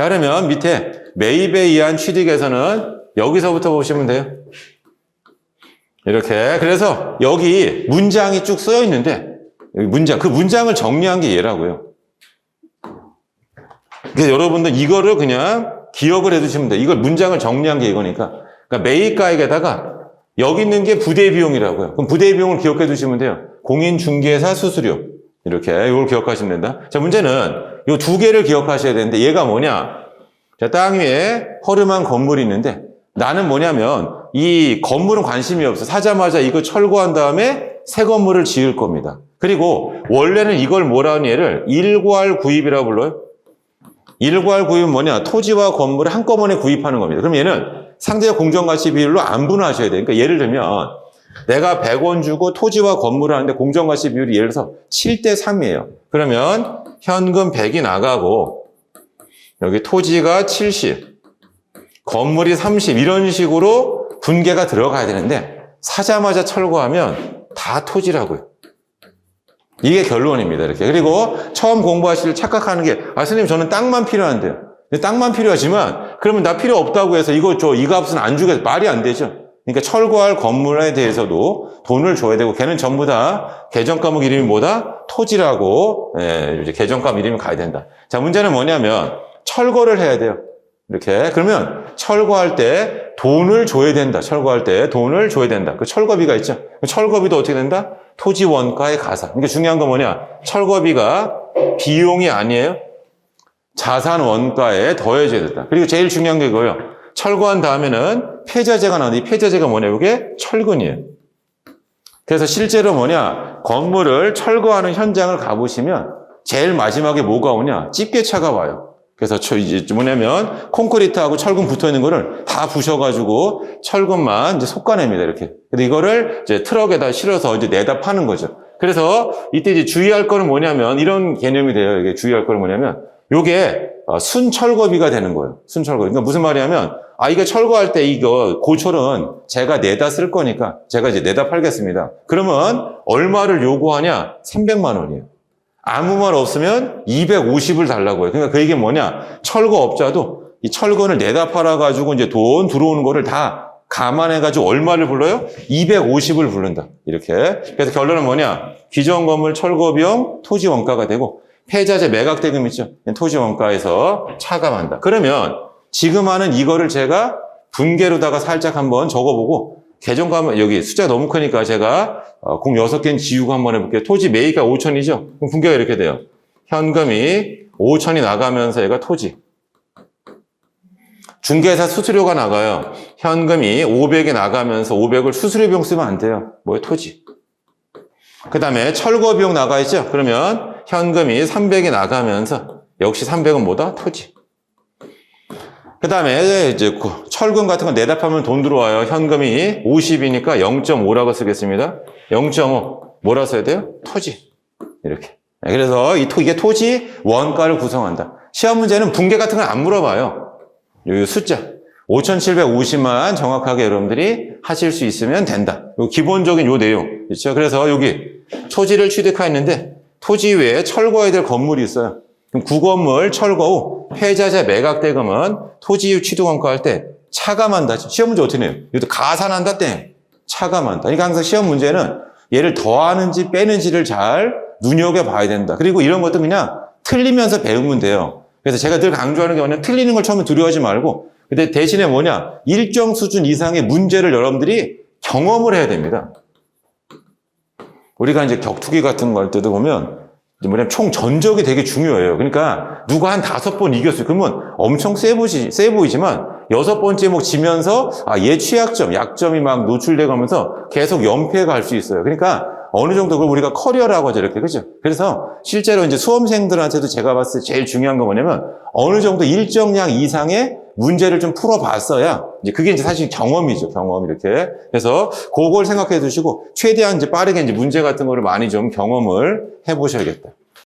자, 그러면 밑에 매입에 의한 취득에서는 여기서부터 보시면 돼요. 이렇게. 그래서 여기 문장이 쭉 쓰여 있는데, 여기 문장, 그 문장을 정리한 게 얘라고요. 그래서 여러분들 이거를 그냥 기억을 해 두시면 돼요. 이걸 문장을 정리한 게 이거니까. 그러니까 매입가액에다가 여기 있는 게 부대 비용이라고요. 그럼 부대 비용을 기억해 두시면 돼요. 공인중개사 수수료. 이렇게 이걸 기억하시면 된다. 자, 문제는 이 두 개를 기억하셔야 되는데 얘가 뭐냐? 자, 땅 위에 허름한 건물이 있는데 나는 뭐냐면 이 건물은 관심이 없어. 사자마자 이거 철거한 다음에 새 건물을 지을 겁니다. 그리고 원래는 이걸 뭐라 하는 얘를 일괄 구입이라고 불러요. 일괄 구입은 뭐냐? 토지와 건물을 한꺼번에 구입하는 겁니다. 그럼 얘는 상대적 공정가치 비율로 안 분화하셔야 돼요. 그러니까 예를 들면 내가 100원 주고 토지와 건물을 하는데 공정가치 비율이 예를 들어서 7대 3이에요. 그러면 현금 100이 나가고 여기 토지가 70, 건물이 30 이런 식으로 분계가 들어가야 되는데 사자마자 철거하면 다 토지라고요. 이게 결론입니다. 이렇게. 그리고 처음 공부하실 때 착각하는 게, 아, 선생님, 저는 땅만 필요한데요. 땅만 필요하지만, 그러면 나 필요 없다고 해서 이거 줘, 이 값은 안 주겠어. 말이 안 되죠. 그러니까 철거할 건물에 대해서도 돈을 줘야 되고, 걔는 전부 다 개정 과목 이름이 뭐다? 토지라고, 예, 이제 개정 과목 이름이 가야 된다. 자, 문제는 뭐냐면, 철거를 해야 돼요. 이렇게. 그러면 철거할 때 돈을 줘야 된다. 철거할 때 돈을 줘야 된다. 그 철거비가 있죠. 그 철거비도 어떻게 된다? 토지 원가의 가산. 그러니까 중요한 건 뭐냐? 철거비가 비용이 아니에요. 자산 원가에 더해져야 된다. 그리고 제일 중요한 게 이거예요. 철거한 다음에는 폐자재가 나오는데 이 폐자재가 뭐냐? 이게 철근이에요. 그래서 실제로 뭐냐? 건물을 철거하는 현장을 가보시면 제일 마지막에 뭐가 오냐? 집게차가 와요. 그래서 저 이제 뭐냐면 콘크리트하고 철근 붙어 있는 거를 다 부셔가지고 철근만 이제 솎아냅니다 이렇게. 근데 이거를 이제 트럭에다 실어서 이제 내다 파는 거죠. 그래서 이때 이제 주의할 거는 뭐냐면 이런 개념이 돼요. 이게 주의할 거는 뭐냐면 요게 어, 순철거비가 되는 거예요. 순철거. 그러니까 무슨 말이냐면 아 이게 철거할 때 이거 고철은 제가 내다 쓸 거니까 제가 이제 내다 팔겠습니다. 그러면 얼마를 요구하냐? 300만 원이에요. 아무 말 없으면 250을 달라고 해요. 그러니까 그 얘기 뭐냐? 철거업자도 이 철근을 내다 팔아가지고 이제 돈 들어오는 거를 다 감안해가지고 얼마를 불러요? 250을 부른다. 이렇게. 그래서 결론은 뭐냐? 기존 건물 철거 비용 토지 원가가 되고 폐자재 매각 대금 있죠? 토지 원가에서 차감한다. 그러면 지금 하는 이거를 제가 분계로다가 살짝 한번 적어보고 개정가면 여기 숫자 가 너무 크니까 제가 어, 공 6개는 지우고 한번 해볼게요. 토지 매입가 5천이죠? 그럼 분계가 이렇게 돼요. 현금이 5천이 나가면서 얘가 토지. 중개사 수수료가 나가요. 현금이 500이 나가면서 500을 수수료 비용 쓰면 안 돼요. 뭐예요? 토지. 그 다음에 철거 비용 나가 있죠? 그러면 현금이 300이 나가면서 역시 300은 뭐다? 토지. 그 다음에 이제 철근 같은 거 내다 파면 돈 들어와요. 현금이 50이니까 0.5라고 쓰겠습니다. 0.5 뭐라 써야 돼요? 토지. 이렇게. 네, 그래서 이 토, 이게 토지 원가를 구성한다. 시험 문제는 분계 같은 건안 물어봐요. 요 숫자. 5,750만 정확하게 여러분들이 하실 수 있으면 된다. 요 기본적인 요 내용. 그렇죠? 그래서 여기 토지를 취득하였는데 토지 외에 철거해야 될 건물이 있어요. 그럼 구건물 철거 후 폐자재 매각 대금은 토지 취득 원가 할 때 차감한다. 시험 문제 어떻게 내요? 이것도 가산한다 땡. 차감한다. 그러니까 항상 시험 문제는 얘를 더하는지 빼는지를 잘 눈여겨봐야 된다. 그리고 이런 것도 그냥 틀리면서 배우면 돼요. 그래서 제가 늘 강조하는 게 뭐냐 틀리는 걸 처음에 두려워하지 말고 근데 대신에 뭐냐 일정 수준 이상의 문제를 여러분들이 경험을 해야 됩니다. 우리가 이제 격투기 같은 거할 때도 보면 뭐냐면 총 전적이 되게 중요해요. 그러니까 누가 한 다섯 번 이겼어요. 그러면 엄청 세, 보시, 세 보이지만 여섯 번째 목 지면서 아, 얘 취약점, 약점이 막 노출돼 가면서 계속 연패가 갈 수 있어요. 그러니까 어느 정도 그걸 우리가 커리어라고 하죠. 이렇게. 그죠? 그래서 실제로 이제 수험생들한테도 제가 봤을 때 제일 중요한 건 뭐냐면 어느 정도 일정량 이상의 문제를 좀 풀어봤어야 이제 그게 이제 사실 경험이죠. 경험 이렇게. 그래서 그걸 생각해 두시고 최대한 이제 빠르게 이제 문제 같은 거를 많이 좀 경험을 해 보셔야겠다.